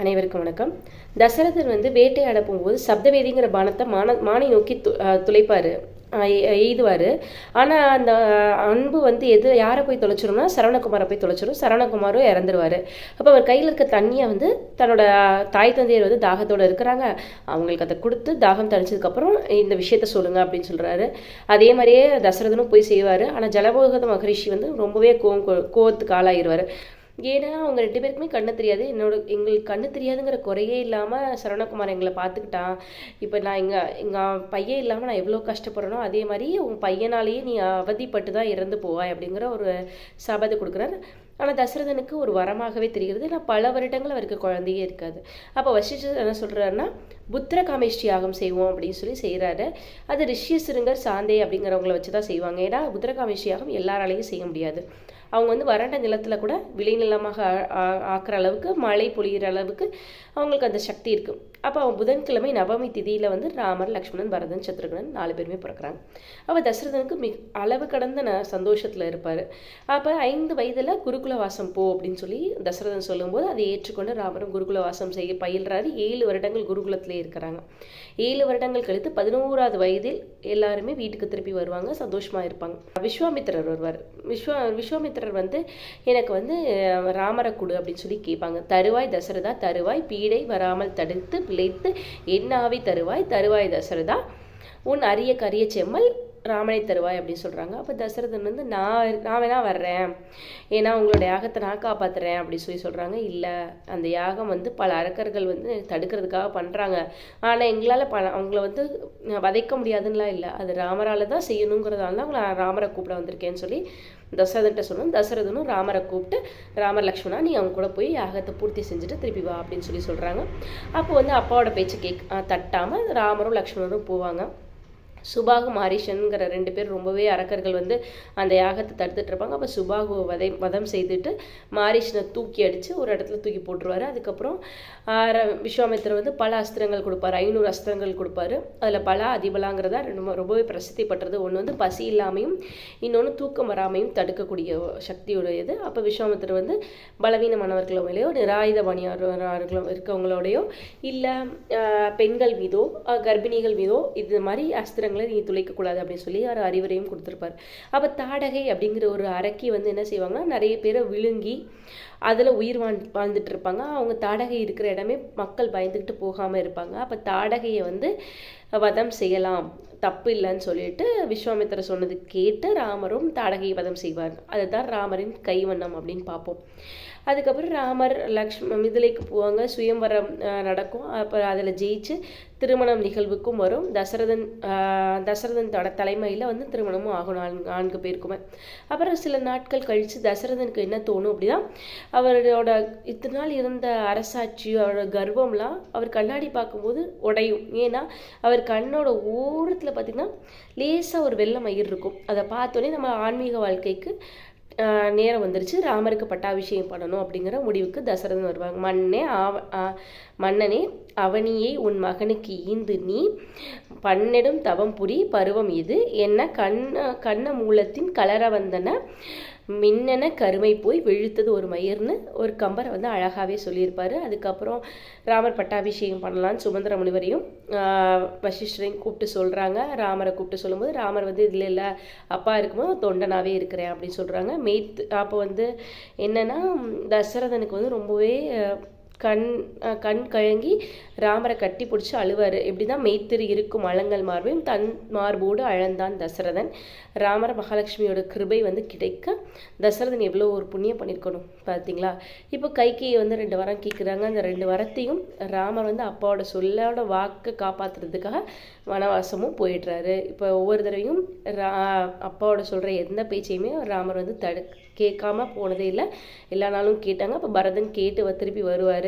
அனைவருக்கும் வணக்கம். தசரதர் வந்து வேட்டையாட போகும்போது சப்தவேதிங்கிற பானத்தை மான மானை நோக்கி து துளைப்பார். எய்துவார். ஆனால் அந்த அன்பு வந்து எது யாரை போய் தொலைச்சிரும்னா சரவணகுமாரை போய் தொலைச்சிரும். சரவணகுமாரும் இறந்துருவார். அப்போ அவர் கையில் இருக்க தண்ணியை வந்து தன்னோட தாய் தந்தையர் வந்து தாகத்தோடு இருக்கிறாங்க. அவங்களுக்கு அதை கொடுத்து தாகம் தணிச்சதுக்கப்புறம் இந்த விஷயத்த சொல்லுங்கள் அப்படின்னு சொல்கிறாரு அதே மாதிரியே தசரதனும் போய் செய்வார். ஆனால் ஜலபோகத மகரிஷி வந்து ரொம்பவே கோவம் கோவத்துக்கு ஆளாகிடுவார் ஏன்னா அவங்க ரெண்டு பேருக்குமே கண்ணு தெரியாது. என்னோட எங்களுக்கு கண்ணு தெரியாதுங்கிற குறையே இல்லாமல் சரவணகுமார் எங்களை பார்த்துக்கிட்டான். இப்போ நான் எங்கள் எங்கள் பையன் இல்லாமல் நான் எவ்வளோ கஷ்டப்படுறனோ அதே மாதிரி உன் பையனாலேயே நீ அவதிப்பட்டு தான் இறந்து போவாய் அப்படிங்கிற ஒரு சபதை கொடுக்குறாரு. ஆனால் தசரதனுக்கு ஒரு வரமாகவே தெரிகிறது. ஏன்னா பல வருடங்கள் அவருக்கு குழந்தையே இருக்காது. அப்போ வசிஷ்டர் என்ன சொல்கிறாருன்னா புத்திர காமேஷ்டி யாகம் செய்வோம் அப்படின்னு சொல்லி செய்கிறாரு அது ரிஷிய சிறுங்கர் சாந்தே அப்படிங்கிறவங்கள வச்சு தான் செய்வாங்க. ஏன்னா புத்திர காமேஷ்டி யாகம் எல்லாராலையும் செய்ய முடியாது. அவங்க வந்து வறண்ட நிலத்தில் கூட விளைநிலமாக ஆக்குற அளவுக்கு மழை பொழிகிற அளவுக்கு அவங்களுக்கு அந்த சக்தி இருக்குது அப்போ அவன் புதன்கிழமை நவமி திதியில் வந்து ராமர் லக்ஷ்மணன் பரதன் சத்ருகனன் நாலு பேருமே பிறக்கிறாங்க. அப்போ தசரதனுக்கு மிக அளவு கடந்த ந சந்தோஷத்தில் இருப்பார். அப்போ ஐந்து வயதில் குருகுல வாசம் போ அப்படின்னு சொல்லி தசரதன் சொல்லும்போது அதை ஏற்றுக்கொண்டு ராமரும் குருகுல வாசம் செய்ய பயில்றாரு. ஏழு வருடங்கள் குருகுலத்திலே இருக்கிறாங்க. ஏழு வருடங்கள் கழித்து பதினோராவது வயதில் எல்லாருமே வீட்டுக்கு திருப்பி வருவாங்க சந்தோஷமாக இருப்பாங்க. விஸ்வாமித்திரர் வருவார். விஸ்வா விஸ்வாமித்திரர் வந்து எனக்கு வந்து ராமரை கொடு அப்படின்னு சொல்லி கேட்பாங்க. தருவாய் தசரதா தருவாய் பீடை வராமல் தடுத்து பிழைத்து என்னாவி தருவாய் தருவாய் தசரதா. உன் அரிய கரிய செம்மல் ராமனை தருவாய் அப்படின்னு சொல்கிறாங்க அப்போ தசரதன் வந்து நான் நான் வேணா வர்றேன். ஏன்னா உங்களோட யாகத்தை நான் காப்பாற்றுறேன் அப்படின்னு சொல்லி சொல்கிறாங்க இல்லை அந்த யாகம் வந்து பல அரக்கர்கள் வந்து தடுக்கிறதுக்காக பண்ணுறாங்க ஆனால் எங்களால் ப அவங்கள வந்து வதைக்க முடியாதுன்னெலாம் இல்லை. அது ராமரால் தான் செய்யணுங்கிறதால தான் அவங்கள ராமரை கூப்பிட வந்திருக்கேன்னு சொல்லி தசரதன்ட்ட சொன்னோம். தசரதனும் ராமரை கூப்பிட்டு ராமர் லக்ஷ்மணா நீ அவங்க கூட போய் யாகத்தை பூர்த்தி செஞ்சுட்டு திருப்பி வா. அப்படின்னு சொல்லி சொல்கிறாங்க அப்போ வந்து அப்பாவோட பேச்சு கேக் தட்டாமல் ராமரும் லக்ஷ்மணரும் போவாங்க. சுபாகு மாரிஷனுங்கிற ரெண்டு பேர் ரொம்பவே அரக்கர்கள் வந்து அந்த யாகத்தை தடுத்துட்டு இருப்பாங்க. அப்போ சுபாகு வதை வதம் செய்துட்டு மாரிஷனை தூக்கி அடித்து ஒரு இடத்துல தூக்கி போட்டுருவாரு. அதுக்கப்புறம் விஸ்வாமித்திரர் வந்து பல அஸ்திரங்கள் கொடுப்பாரு. ஐநூறு அஸ்திரங்கள் கொடுப்பாரு. அதில் பல அதிபலாங்கிறதா ரொம்ப ரொம்பவே பிரசித்தி பட்டுறது ஒன்று வந்து பசி இல்லாமையும் இன்னொன்று தூக்கம் வராமையும் தடுக்கக்கூடிய சக்தியுடையது. அப்போ விஸ்வாமித்திரர் வந்து பலவீனமானவர்களோ மேலேயோ நிராயுத பணியாளர்களோ இருக்கவங்களோடையோ இல்லை பெண்கள் மீதோ கர்ப்பிணிகள் மீதோ இது மாதிரி அஸ்திரங்கள் பாத்திரங்களை நீங்கள் துளைக்கக்கூடாது அப்படின்னு சொல்லி அவர் அறிவுரையும் கொடுத்துருப்பார். அப்போ தாடகை அப்படிங்கிற ஒரு அரக்கி வந்து என்ன செய்வாங்கன்னா நிறைய பேரை விழுங்கி அதில் உயிர் வாழ் வாழ்ந்துட்டு இருப்பாங்க. அவங்க தாடகை இருக்கிற இடமே மக்கள் பயந்துக்கிட்டு போகாமல் இருப்பாங்க. அப்போ தாடகையை வந்து வதம் செய்யலாம். தப்பு இல்லைன்னு சொல்லிட்டு விஸ்வாமித்திர சொன்னது கேட்டு ராமரும் தாடகை வதம் செய்வார். அதுதான் ராமரின் கைவண்ணம் அப்படின்னு பார்ப்போம். அதுக்கப்புறம் ராமர் லக்ஷ்ம மிதிலைக்கு போவாங்க. சுயம்வரம் நடக்கும். அப்புறம் அதில் ஜெயிச்சு திருமணம் நிகழ்வுக்கும் வரும். தசரதன் தசரதன் தலைமையில் வந்து திருமணமும் ஆகும். நான்கு நான்கு பேருக்குமே. அப்புறம் சில நாட்கள் கழித்து தசரதனுக்கு என்ன தோணும் அப்படின்னா அவரோட இத்தனை நாள் இருந்த அரசாட்சி அவரோட கர்வம்லாம் அவர் கண்ணாடி பார்க்கும்போது உடையும். ஏன்னா அவர் கண்ணோட ஓரத்தில் பார்த்திங்கன்னா லேசாக ஒரு வெள்ளை மயிர் இருக்கும். அதை பார்த்தோன்னே நம்ம ஆன்மீக வாழ்க்கைக்கு நேரம் வந்துருச்சு. ராமருக்கு பட்டாபிஷேகம் பண்ணணும் அப்படிங்கிற முடிவுக்கு தசரதன் வருவாங்க. மண்ணே ஆவ மன்னனே அவனியை உன் மகனுக்கு ஈந்து நீ பன்னெடும் தவம் புரி பருவம் இது. என்ன கண்ண கண்ண மூலத்தின் கலர வந்தன மின்னென கருமை போய் விழுத்தது ஒரு மயிர்னு ஒரு கம்பரை வந்து அழகாகவே சொல்லியிருப்பார். அதுக்கப்புறம் ராமர் பட்டாபிஷேகம் பண்ணலான்னு சுமந்திர முனிவரையும் வசிஷ்டரையும் கூப்பிட்டு சொல்கிறாங்க ராமரை கூப்பிட்டு சொல்லும்போது ராமர் வந்து இதில் இல்லை அப்பா இருக்கும்போது தொண்டனாகவே இருக்கிறேன் அப்படின்னு சொல்கிறாங்க மெய்த் அப்போ வந்து என்னென்னா தசரதனுக்கு வந்து ரொம்பவே கண் கண் கழங்கி ராமரை கட்டி பிடிச்சி அழுவார். இப்படி தான் மெய்த்திரு இருக்கும் அலங்கல் மார்பையும் தன் மார்போடு அழந்தான் தசரதன். ராமர் மகாலட்சுமியோட கிருபை வந்து கிடைக்க தசரதன் எவ்வளோ ஒரு புண்ணியம் பண்ணியிருக்கணும் பார்த்தீங்களா? இப்போ கைகையை வந்து ரெண்டு வாரம் கேட்குறாங்க அந்த ரெண்டு வரத்தையும் ராமர் வந்து அப்பாவோட சொல்லோட வாக்கை காப்பாற்றுறதுக்காக வனவாசமும் போயிடுறாரு. இப்போ ஒவ்வொரு தடவையும் ரா அப்பாவோட சொல்கிற எந்த பேச்சையுமே ராமர் வந்து தடு கேட்காம போனதே இல்லை. எல்லா நாளும் கேட்டாங்க. அப்போ பரதன் கேட்டு திருப்பி வருவார்.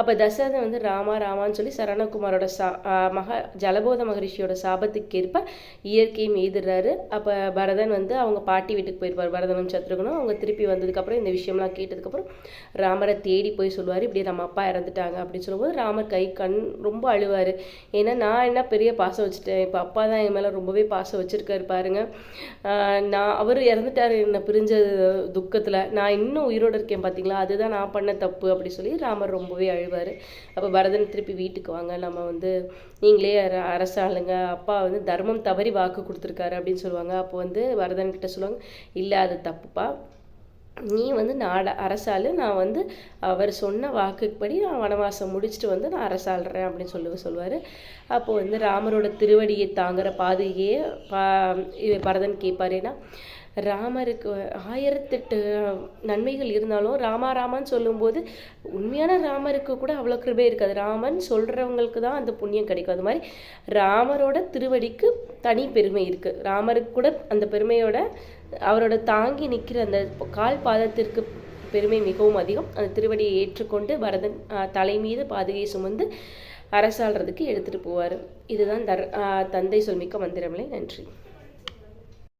அப்போ தசரதன் வந்து ராமா ராமான்னு சொல்லி சரணகுமாரோட சா மக ஜலபோத மகரிஷியோட சாபத்துக்கு ஏற்ப இயற்கையும் எய்துறாரு அப்போ பரதன் வந்து அவங்க பாட்டி வீட்டுக்கு போயிருப்பார் பரதனும் சத்ருகனும். அவங்க திருப்பி வந்ததுக்கப்புறம் இந்த விஷயம்லாம் கேட்டதுக்கப்புறம் ராமரை தேடி போய் சொல்லுவார் இப்படி நம்ம அப்பா இறந்துட்டாங்க அப்படின்னு சொல்லும்போது ராமர் கை கண் ரொம்ப அழுவார். ஏன்னா நான் என்ன பெரிய பாசம் வச்சுட்டேன். இப்போ அப்பா தான் என் மேலே ரொம்பவே பாசம் வச்சுருக்காரு பாருங்க. நான் அவர் இறந்துட்டார் என்னை பிரிஞ்ச துக்கத்தில். நான் இன்னும் உயிரோடு இருக்கேன் பார்த்தீங்களா அதுதான் நான் பண்ண தப்பு அப்படி சொல்லி ராமர் ரொம்பவே அழு அழுவார் அப்போ பரதன் திருப்பி வீட்டுக்கு வாங்க. நம்ம வந்து நீங்களே அர அரசாளுங்க. அப்பா வந்து தர்மம் தவறி வாக்கு கொடுத்துருக்காரு அப்படின்னு சொல்லுவாங்க. அப்போ வந்து பரதன் கிட்ட சொல்லுவாங்க இல்லை அது தப்புப்பா. நீ வந்து நான் அரசாள் நான் வந்து அவர் சொன்ன வாக்குப்படி நான் வனவாசம் முடிச்சுட்டு வந்து நான் அரசாள்றேன் அப்படின்னு சொல்லி சொல்லுவார். அப்போது வந்து ராமரோட திருவடியை தாங்குற பாதையை பா பரதன் கேட்பார். ஏன்னா ராமருக்கு ஆயிரத்தெட்டு நன்மைகள் இருந்தாலும் ராமா ராமான்னு சொல்லும்போது உண்மையான ராமருக்கு கூட அவ்வளோ கிருபே இருக்காது. ராமன் சொல்கிறவங்களுக்கு தான் அந்த புண்ணியம் கிடைக்கும். அது மாதிரி ராமரோட திருவடிக்கு தனி பெருமை இருக்குது ராமருக்கு கூட அந்த பெருமையோட அவரோட தாங்கி நிற்கிற அந்த கால் பாதத்திற்கு பெருமை மிகவும் அதிகம். அந்த திருவடியை ஏற்றுக்கொண்டு பரதன் தலை மீது பாதுகையை சுமந்து அரசாள்றதுக்கு எடுத்துகிட்டு போவார். இதுதான் தர் தந்தை சொல்மிக்க மந்திரமலை நன்றி.